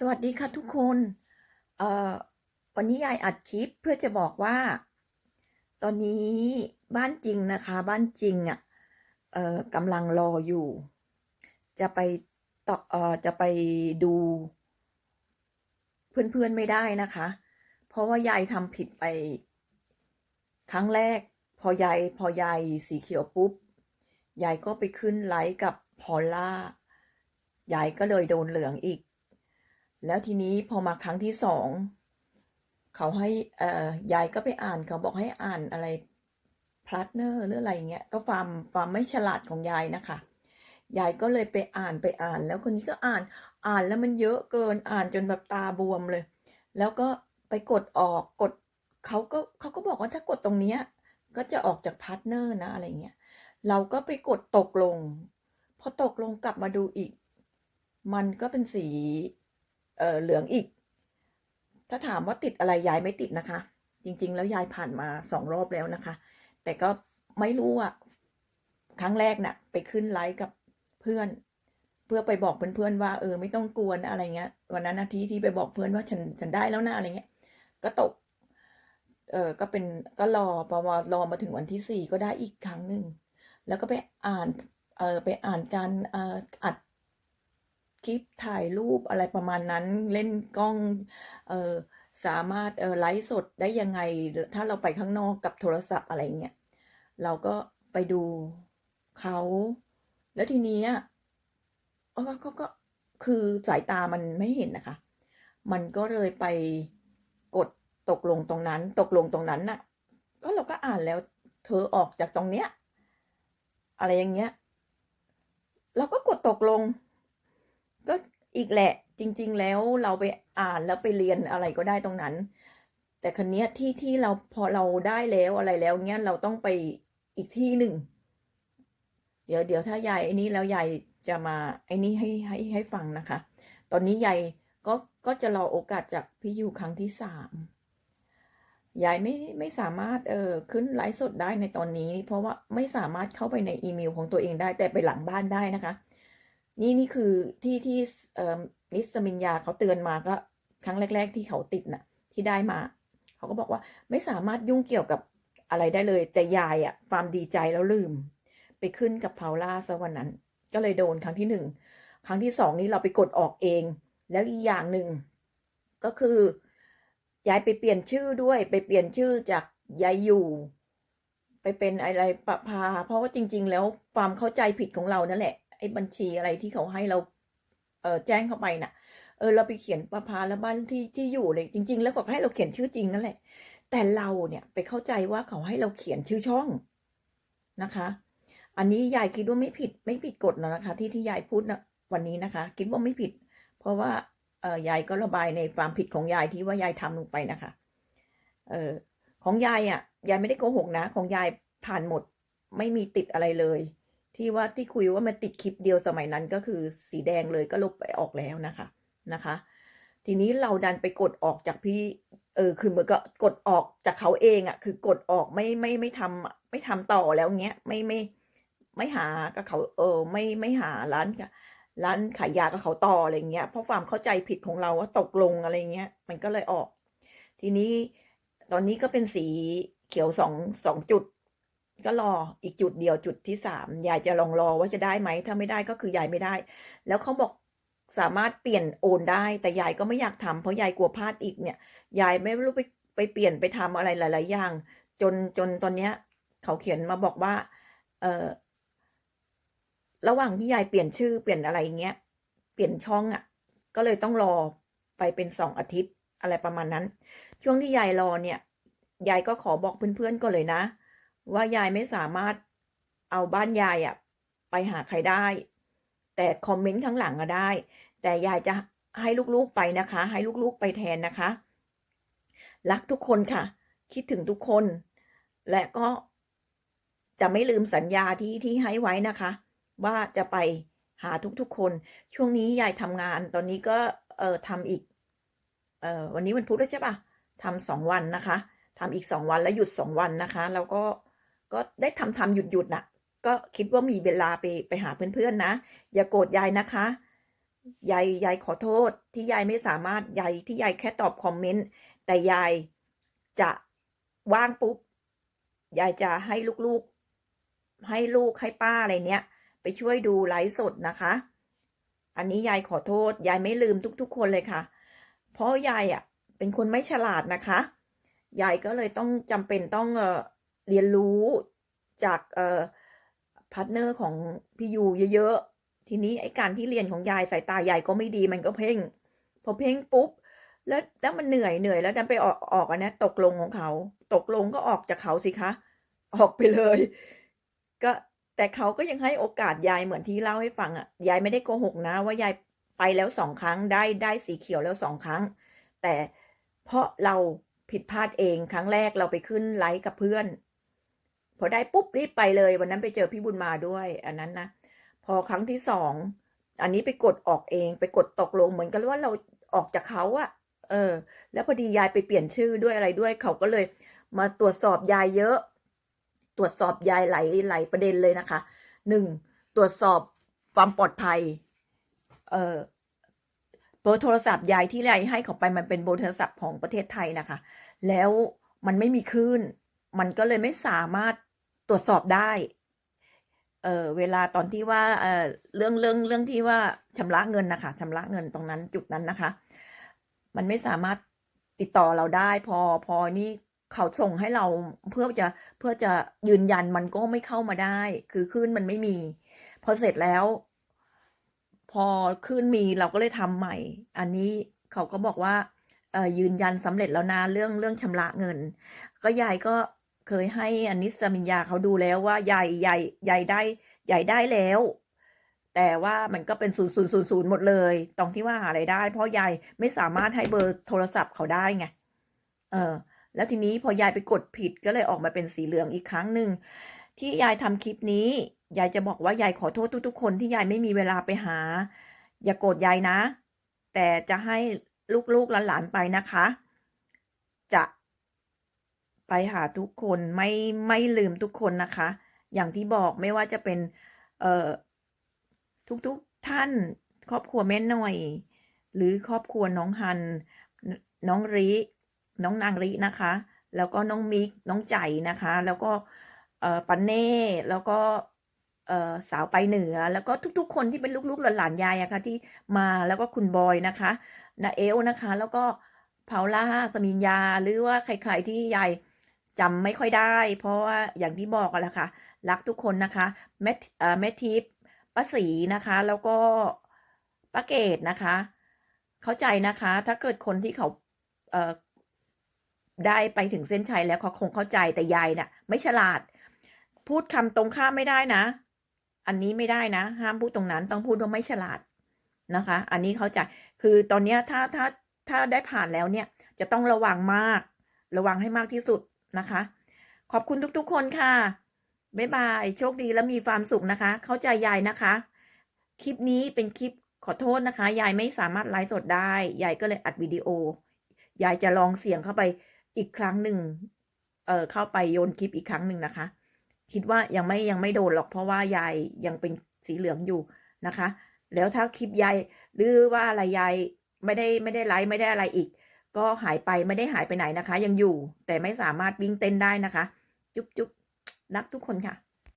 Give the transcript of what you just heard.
สวัสดีค่ะทุกคนเอ่อวันนี้ยายอัดคลิปเพื่อจะบอกว่า ตอนนี้บ้านจริงนะคะ บ้านจริงอะเอ่อกำลังรออยู่ จะไปต่อเอ่อจะไปดู เพื่อนๆไม่ได้นะคะ เพราะว่ายายทำผิดไป ครั้งแรก พอยายพอยายสีเขียวปุ๊บยายก็ไปขึ้นไลฟ์กับพอลล่ายายก็เลยโดนเหลืองอีก แล้วทีนี้พอมาครั้งที่สองเขาให้เอ่อยายก็ไปอ่านเขาบอกให้อ่านอะไรพลัตเนอร์หรืออะไรเงี้ยก็ความความไม่ฉลาดของยายนะคะยายก็เลยไปอ่านไปอ่าน แล้วคนนี้ก็อ่านอ่านแล้วมันเยอะเกินอ่านจนแบบตาบวมเลย แล้วก็ไปกดออกกดเขาก็เขาก็บอกว่าถ้ากดตรงเนี้ยก็จะออกจากพาร์ทเนอร์นะอะไรเงี้ยเราก็ไปกดตกลงพอตกลงกลับมาดูอีก มันก็เป็นสี เออเหลืองอีก ถ้าถามว่าติดอะไรยายไม่ติดนะคะ จริง ๆ แล้วยายผ่านมาสองรอบแล้วนะคะ แต่ก็ไม่รู้อะครั้งแรกน่ะ ไปขึ้นไลฟ์กับเพื่อน เพื่อไปบอกเพื่อนๆว่า เออ ไม่ต้องกลัวนะอะไรเงี้ย วันนั้นนาทีที่ไปบอกเพื่อนว่าฉันฉันได้แล้วนะอะไรเงี้ย ก็ตก เออก็เป็นก็รอพอรอมาถึงวันที่สี่ก็ได้อีกครั้งหนึ่งแล้วก็ไปอ่านเออไปอ่านการอออัด คลิปถ่ายรูปอะไรประมาณนั้นเล่นกล้องเออสามารถเออไลฟ์สดได้ยังไง ถ้าเราไปข้างนอกกับโทรศัพท์อะไรเงี้ยเราก็ไปดูเขา แล้วทีนี้อะก็ก็ก็ก็คือสายตามันไม่เห็นนะคะ มันก็เลยไปกดตกลงตรงนั้น ตกลงตรงนั้นน่ะ ก็เราก็อ่านแล้วเธอออกจากตรงเนี้ย อะไรอย่างเงี้ย เราก็กดตกลง ก็อีกแหละจริง ๆ แล้วเราไปอ่านแล้วไปเรียนอะไรก็ได้ตรงนั้น แต่คันเนี้ยที่ที่เราพอเราได้แล้วอะไรแล้วเงี้ยเราต้องไปอีกที่หนึ่ง เดี๋ยวเดี๋ยวถ้ายายไอ้นี้แล้วยายจะมาไอ้นี้ให้ให้ให้ฟังนะคะ ตอนนี้ยายก็ก็จะรอโอกาสจากพี่ยูครั้งที่สามยายไม่ไม่สามารถเออขึ้นไลฟ์สดได้ในตอนนี้ เพราะว่าไม่สามารถเข้าไปในอีเมลของตัวเองได้แต่ไปหลังบ้านได้นะคะ นี่นี่คือที่ที่นิสมินยาเขาเตือนมาก็ครั้งแรก ๆ ที่เขาติดน่ะ ที่ได้มา เขาก็บอกว่าไม่สามารถยุ่งเกี่ยวกับอะไรได้เลย แต่ยายอะความดีใจแล้วลืม ไปขึ้นกับเพาล่าซะวันนั้น ก็เลยโดนครั้งที่หนึ่งครั้งที่สองนี้เราไปกดออกเอง แล้วอีกอย่างหนึ่งก็คือยายไปเปลี่ยนชื่อด้วย ไปเปลี่ยนชื่อจากยายอยู่ ไปเป็นอะไรประภาเพราะว่าจริง ๆ แล้วความเข้าใจผิดของเรานั่นแหละ ไอ้บัญชีอะไรที่เขาให้เราเออแจ้งเข้าไปน่ะ เออเราไปเขียนประภาแล้วบ้านที่ที่อยู่เลยจริง ๆ แล้วก็ให้เราเขียนชื่อจริงนั่นแหละ แต่เราเนี่ยไปเข้าใจว่าเขาให้เราเขียนชื่อช่องนะคะ อันนี้ยายคิดว่าไม่ผิดไม่ผิดกฎนะนะคะ ที่ที่ยายพูดนะวันนี้นะคะ คิดว่าไม่ผิด เพราะว่าเออยายก็ระบายในความผิดของยายที่ว่ายายทำลงไปนะคะ เออของยายอะยายไม่ได้โกหกนะ ของยายผ่านหมดไม่มีติดอะไรเลย ที่ว่าที่คุยว่ามันติดคลิปเดียวสมัยนั้นก็คือสีแดงเลยก็ลบไปออกแล้วนะคะนะคะ ทีนี้เราดันไปกดออกจากพี่เออคือเหมือนกับกดออกจากเขาเองอะ่ะ คือกดออกไม่ไม่ไม่ทำไม่ทำต่อแล้วเงี้ยไม่ไม่ไม่หากับเขาเออไม่ไม่หาร้านกับร้านขายยากับเขาต่ออะไรเงี้ยเพราะความเข้าใจผิดของเราว่าตกลงอะไรเงี้ย มันก็เลยออก ทีนี้ตอนนี้ก็เป็นสีเขียวสองสองจุด ก็รออีกจุดเดียวจุดที่สามยายจะลองรอว่าจะได้ไหมถ้าไม่ได้ก็คือยายไม่ได้ แล้วเขาบอกสามารถเปลี่ยนโอนได้ แต่ยายก็ไม่อยากทำเพราะยายกลัวพลาดอีกเนี่ย ยายไม่รู้ไปไปเปลี่ยนไปทำอะไรหลาย ๆ อย่าง จนจนตอนเนี้ย เขาเขียนมาบอกว่า เออระหว่างที่ยายเปลี่ยนชื่อเปลี่ยนอะไรเงี้ยเปลี่ยนช่องอะ่ะ ก็เลยต้องรอไปเป็นสองอาทิตย์อะไรประมาณนั้น ช่วงที่ยายรอเนี่ยยายก็ขอบอกเพื่อนๆก็เลยนะ ว่ายายไม่สามารถเอาบ้านยายอะไปหาใครได้ แต่คอมเมนต์ข้างหลังอะได้ แต่ยายจะให้ลูกๆไปนะคะ ให้ลูกๆไปแทนนะคะ รักทุกคนค่ะ คิดถึงทุกคน และก็จะไม่ลืมสัญญาที่ที่ให้ไว้นะคะ ว่าจะไปหาทุกๆคน ช่วงนี้ยายทำงานตอนนี้ก็เออทำอีกเออวันนี้วันพุธแล้วใช่ปะทำสองวันนะคะทำอีกสองวันแล้วหยุดสองวันนะคะ แล้วก็ ก็ได้ทำทำหยุดหยุดน่ะ ก็คิดว่ามีเวลาไปไปหาเพื่อนๆนะ อย่าโกรธยายนะคะ ยายยายขอโทษที่ยายไม่สามารถยายที่ยายแค่ตอบคอมเมนต์ แต่ยายจะว่างปุ๊บ ยายจะให้ลูกๆ ให้ลูกให้ป้าอะไรเนี้ย ไปช่วยดูไลฟ์สดนะคะ อันนี้ยายขอโทษ ยายไม่ลืมทุกๆ คนเลยค่ะ เพราะยายอะ เป็นคนไม่ฉลาดนะคะ ยายก็เลยต้องจำเป็นต้องเออ เรียนรู้จากเอ่อพาร์ทเนอร์ของพี่ยูเยอะๆ ทีนี้ไอ้การที่เรียนของยายสายตายายก็ไม่ดีมันก็เพ่ง พอเพ่งปุ๊บ แล้วแล้วมันเหนื่อยเหนื่อยแล้วดันไปออกออกอันนะตกลงของเขา ตกลงก็ออกจากเขาสิคะ ออกไปเลย ก็แต่เขาก็ยังให้โอกาสยายเหมือนที่เล่าให้ฟังอะ ยายไม่ได้โกหกนะ ว่ายายไปแล้วสองครั้งได้ได้สีเขียวแล้วสองครั้ง แต่เพราะเราผิดพลาดเองครั้งแรกเราไปขึ้นไลฟ์กับเพื่อน พอได้ปุ๊บรีบไปเลยวันนั้นไปเจอพี่บุญมาด้วย อันนั้นนะพอครั้งที่สองอันนี้ไปกดออกเอง ไปกดตกลงเหมือนกันว่าเราออกจากเขาอะเออ แล้วพอดียายไปเปลี่ยนชื่อด้วยอะไรด้วยเขาก็เลย มาตรวจสอบยายเยอะ ตรวจสอบยายหลายหลายประเด็นเลยนะคะหนึ่งตรวจสอบความปลอดภัย เออเบอร์โทรศัพท์ยายที่ยายให้เขาไปมันเป็นเบอร์โทรศัพท์ของประเทศไทยนะคะ แล้วมันไม่มีคลื่น มันก็เลยไม่สามารถ ตรวจสอบได้ เออเวลาตอนที่ว่าเออเรื่องเรื่องเรื่องที่ว่าชำระเงินนะคะชำระเงินตรงนั้นจุดนั้นนะคะ มันไม่สามารถติดต่อเราได้ พอพอนี่เขาส่งให้เราเพื่อจะเพื่อจะยืนยันมันก็ไม่เข้ามาได้ คือคลื่นมันไม่มี พอเสร็จแล้ว พอคลื่นมีเราก็เลยทำใหม่ อันนี้เขาก็บอกว่ายืนยันสำเร็จแล้วนะเรื่องเรื่องชำระเงิน ก็ยายก็ เคยให้อันนี้สมิญญาเขาดูแล้วว่ายายยายยายได้ยายได้แล้ว แต่ว่ามันก็เป็นศูนย์ศูนย์ศูนย์ศูนย์หมดเลยตรงที่ว่าหาอะไรได้ เพราะยายไม่สามารถให้เบอร์โทรศัพท์เขาได้ไงเออแล้วทีนี้พอยายไปกดผิดก็เลยออกมาเป็นสีเหลืองอีกครั้งหนึ่งที่ยายทำคลิปนี้ยายจะบอกว่ายายขอโทษทุกๆคนที่ยายไม่มีเวลาไปหา อย่าโกรธยายนะ แต่จะให้ลูกๆหลานๆไปนะคะ ไปหาทุกคนไม่ไม่ลืมทุกคนนะคะ อย่างที่บอกไม่ว่าจะเป็นเอ่อทุกๆท่านครอบครัวแม่หน่อย หรือครอบครัวน้องฮัน น้องริน้องนางรินะคะ แล้วก็น้องมิกน้องใจนะคะ แล้วก็เอ่อปันเน่แล้วก็สาวไปเหนือ แล้วก็ทุก ๆ คนที่เป็นลูกๆหลานๆยายอะค่ะที่มาแล้วก็คุณบอยนะคะนาเอลนะคะ แล้วก็พาล่าสมิญญาหรือว่าใครๆที่ยาย จำไม่ค่อยได้ เพราะว่าอย่างที่บอกกันแหละค่ะ รักทุกคนนะคะแม่เอ่อแม่ทิพย์ป้าศรีนะคะ แล้วก็ป้าเกตนะคะ เข้าใจนะคะ ถ้าเกิดคนที่เขาเอ่อได้ไปถึงเส้นชัยแล้วเขาคงเข้าใจแต่ยายน่ะ ไม่ฉลาด พูดคำตรงข้ามไม่ได้นะ อันนี้ไม่ได้นะ ห้ามพูดตรงนั้นต้องพูดว่าไม่ฉลาดนะคะ อันนี้เข้าใจคือตอนนี้ถ้าถ้าถ้าได้ผ่านแล้วเนี่ย จะต้องระวังมาก ระวังให้มากที่สุด นะคะ ขอบคุณทุกๆคนค่ะ บ๊ายบาย โชคดีและมีความสุขนะคะ เข้าใจยายนะคะ คลิปนี้เป็นคลิปขอโทษนะคะ ยายไม่สามารถไลฟ์สดได้ ยายก็เลยอัดวิดีโอ ยายจะลองเสียงเข้าไปอีกครั้งหนึ่ง เอ่อเข้าไปโยนคลิปอีกครั้งหนึ่งนะคะ คิดว่ายังไม่ยังไม่โดนหรอกเพราะว่ายายยังเป็นสีเหลืองอยู่นะคะ แล้วถ้าคลิปยายหรือว่าอะไรยายไม่ได้ไม่ได้ไลฟ์ไม่ได้อะไรอีก ก็หายไปไม่ได้หายไปไหนนะคะ ยังอยู่แต่ไม่สามารถวิ่งเต้นได้นะคะ จุ๊บจุ๊บรักทุกคนค่ะ